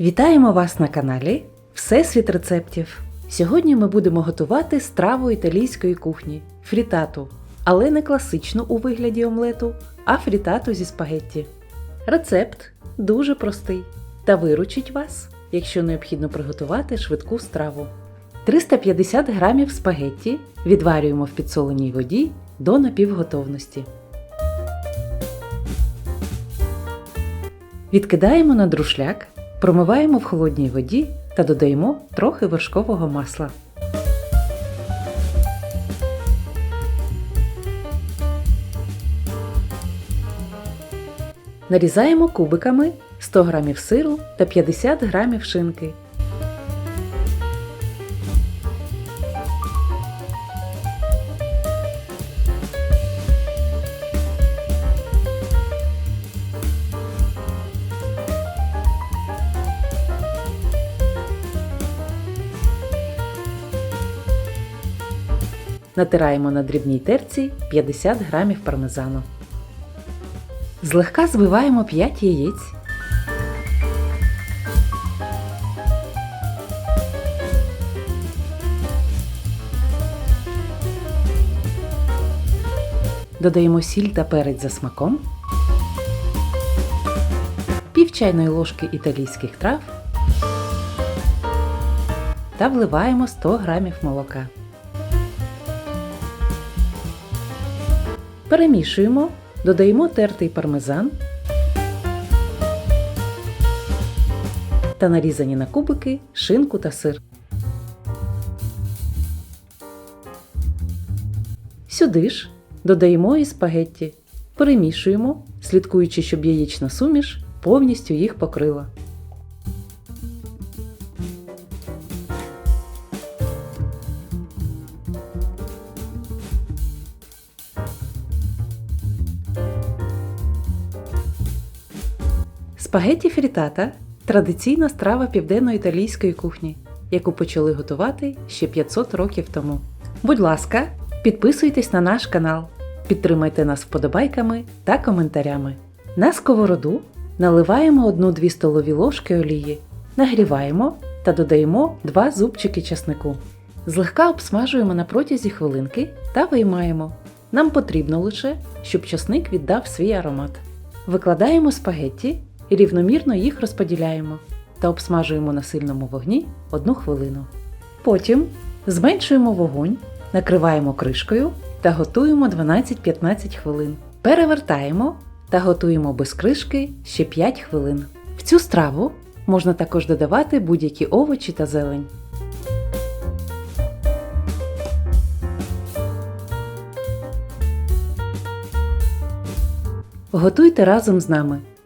Вітаємо вас на каналі Всесвіт рецептів. Сьогодні ми будемо готувати страву італійської кухні фрітату, але не класичну у вигляді омлету, а фрітату зі спагетті. Рецепт дуже простий та виручить вас, якщо необхідно приготувати швидку страву. 350 грамів спагетті відварюємо в підсоленій воді до напівготовності. Відкидаємо на друшляк, промиваємо в холодній воді та додаємо трохи вершкового масла. Нарізаємо кубиками 100 г сиру та 50 г шинки. Натираємо на дрібній терці 50 г пармезану. Злегка збиваємо 5 яєць. Додаємо сіль та перець за смаком, пів чайної ложки італійських трав та вливаємо 100 г молока. Перемішуємо, додаємо тертий пармезан та нарізані на кубики шинку та сир. Сюди ж додаємо і спагетті. Перемішуємо, слідкуючи, щоб яєчна суміш повністю їх покрила. Спагетті фрітата традиційна страва південно-італійської кухні, яку почали готувати ще 500 років тому. Будь ласка, підписуйтесь на наш канал, підтримайте нас вподобайками та коментарями. На сковороду наливаємо 1-2 столові ложки олії, нагріваємо та додаємо 2 зубчики часнику. Злегка обсмажуємо на протязі хвилинки та виймаємо. Нам потрібно лише, щоб часник віддав свій аромат. Викладаємо спагетті і рівномірно їх розподіляємо та обсмажуємо на сильному вогні 1 хвилину. Потім зменшуємо вогонь, накриваємо кришкою та готуємо 12-15 хвилин. Перевертаємо та готуємо без кришки ще 5 хвилин. В цю страву можна також додавати будь-які овочі та зелень. Готуйте разом з нами.